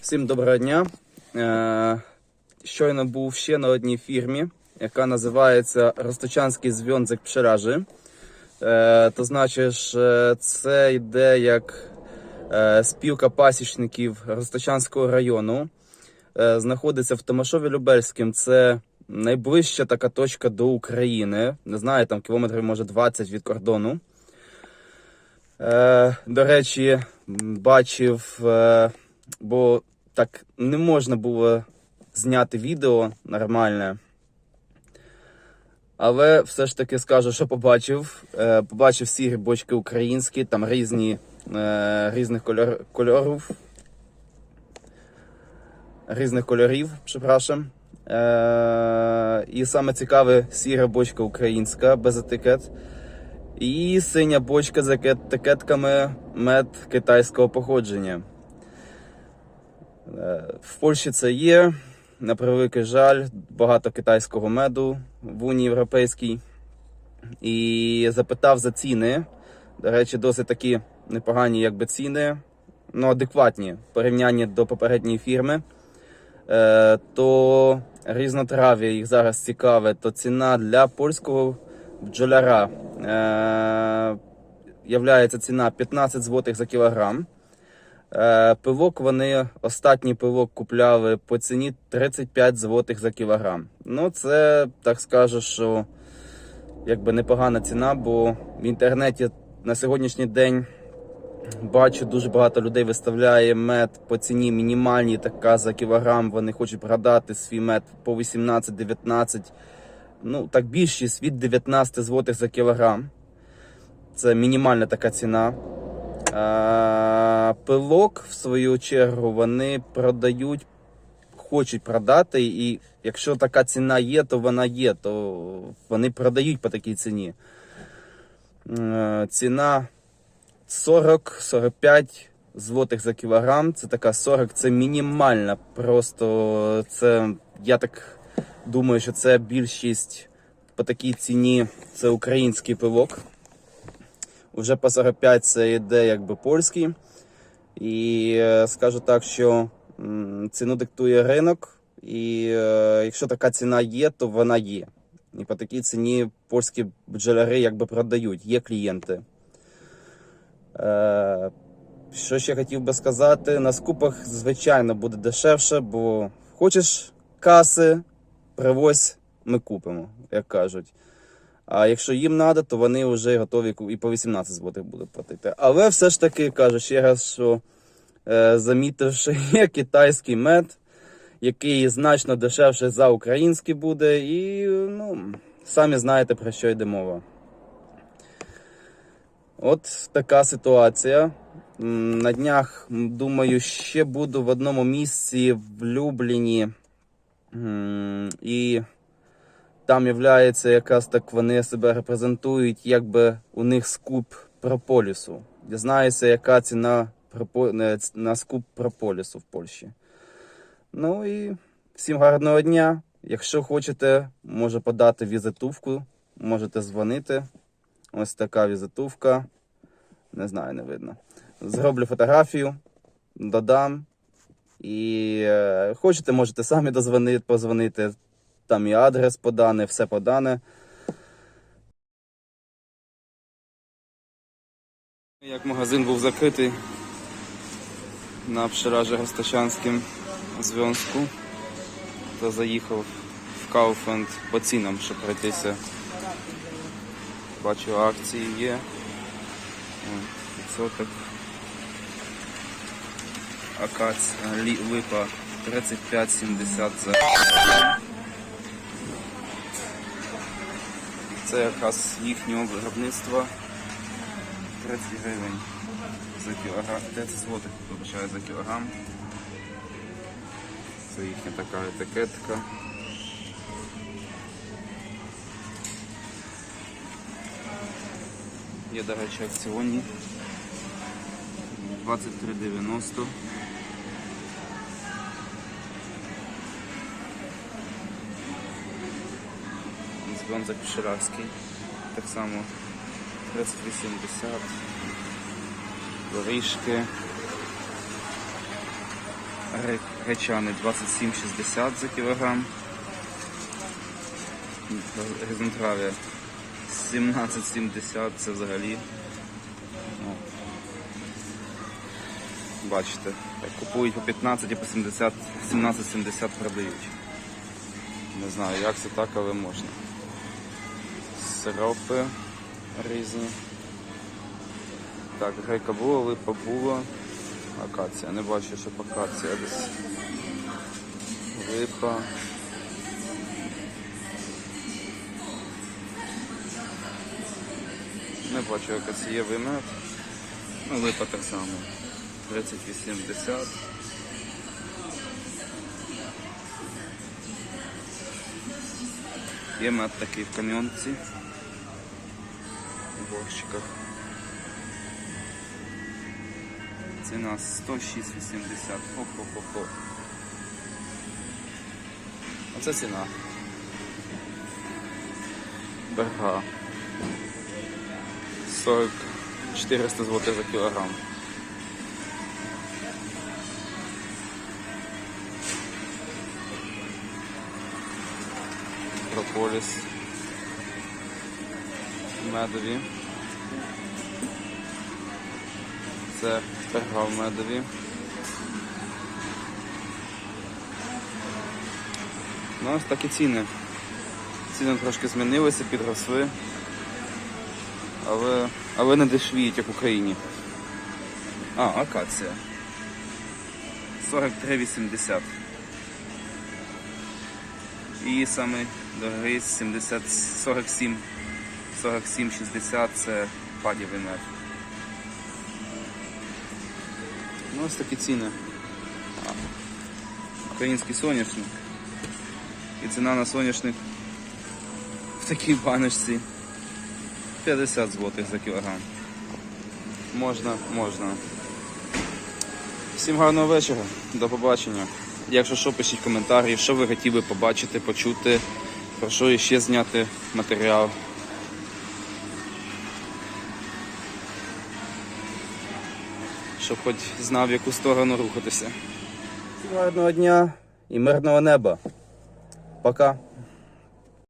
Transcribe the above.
Всім доброго дня. Е, Щойно був ще на одній фірмі, яка називається Росточанський зв'язок пшеражі. Е, То значить, е, це йде як спілка пасічників Росточанського району. Знаходиться в Томашові Любельським. Це найближча така точка до України. Не знаю, там кілометрів може 20 від кордону. До речі, бачив, бо так не можна було зняти відео нормальне. Але все ж таки скажу, що побачив. Е, Побачив сірі бочки українські, там різні, е, різних кольор, кольорів. Різних кольорів, припрошую. Е, і саме цікаве сіра бочка українська без етикет. І синя бочка з етикетками мед китайського походження. Е, В Польщі це є. На превеликий жаль, багато китайського меду в Унії Європейській. І запитав за ціни. До речі, досить такі непогані якби ціни, ну адекватні в порівнянні до попередньої фірми. Е, то різнотрав'я їх зараз цікаве, то ціна для польського бджоляра е, являється ціна 15 злотих за кілограм. Е, пивок вони останній пивок купляли по ціні 35 злотих за кілограм. Ну, це так скажу, що якби непогана ціна, бо в інтернеті на сьогоднішній день бачу дуже багато людей виставляє мед по ціні мінімальній, така за кілограм. Вони хочуть продати свій мед по 18-19. Ну, так більшість від 19 злотих за кілограм. Це мінімальна така ціна. Пилок, в свою чергу, вони продають, хочуть продати, і якщо така ціна є, то вона є, то вони продають по такій ціні. Е, Ціна 40-45 злотих за кілограм. Це така 40, це мінімальна. Просто це, я так думаю, що це більшість по такій ціні це український пилок. Уже по 45 це йде якби польський. І е, скажу так, що ціну диктує ринок, і е, якщо така ціна є, то вона є. І по такій ціні польські бджоляри якби продають, є клієнти. Е, що ще хотів би сказати, на скупах, звичайно, буде дешевше, бо хочеш каси, привозь, ми купимо, як кажуть. А якщо їм треба, то вони вже готові і по 18 злотих будуть платити. Але все ж таки кажу ще раз, що е, замітив, що є китайський мед, який значно дешевше за український буде, і ну, самі знаєте про що йде мова. От така ситуація. На днях, думаю, ще буду в одному місці в Любліні. І там являється якраз так вони себе репрезентують, якби у них скуп прополісу. Дізнаюся, яка ціна на скуп прополісу в Польщі. Ну і всім гарного дня. Якщо хочете, можу подати візитівку, можете дзвонити. Ось така візитівка. Не знаю, не видно. Зроблю фотографію, додам. І е, хочете, можете самі дозвонити, позвонити. Там і адрес подане, все подане. Як магазин був закритий на пшеражі Гостачанським зв'язку, то заїхав в Kaufland по цінам, щоб пройтися. Бачу, акції є. Відсоток. Акац, липа 35,70 за. Це якраз їхнього виробництва 30 гривень за кілограм, 30 злотих, вибачаю, за кілограм. Це їхня така етикетка. Є, до речі, акціонні. 23,90. Зв'язок Пширавський. Так само 3080. Горішки. Гречани 27,60 за кілограм. Різнотрав'я 17,70 це взагалі. Ну, бачите, купують по 15 і по 70, 17,70 продають. Не знаю, як це так, але можна. Сиропи різні. Так, грейка була, липа була. Акація. Не бачу, що акація десь. Липа. Не бачу акацієвий мед. Ну, липа так само. 30,80. Є мед такий в кам'янці. Горщиках. Ціна 106,80. Хо-хо-хо-хо. Оце ціна. Берга. 40 400 злотих за кілограм. Прополіс. Медові. Це перга в медові. Ну, ось такі ціни. Ціни трошки змінилися, підросли. Але, але не дешевіють, як в Україні. А, акація. 43,80. І саме дорогий 70, 47, 47,60 це падівий мед. Ну, ось такі ціни. Український соняшник. І ціна на соняшник в такій баночці 50 злотих за кілограм. Можна, можна. Всім гарного вечора, до побачення. Якщо що, пишіть коментарі, що ви хотіли побачити, почути, про що ще зняти матеріал. Щоб хоч знав, в яку сторону рухатися. Гарного дня і мирного неба. Пока.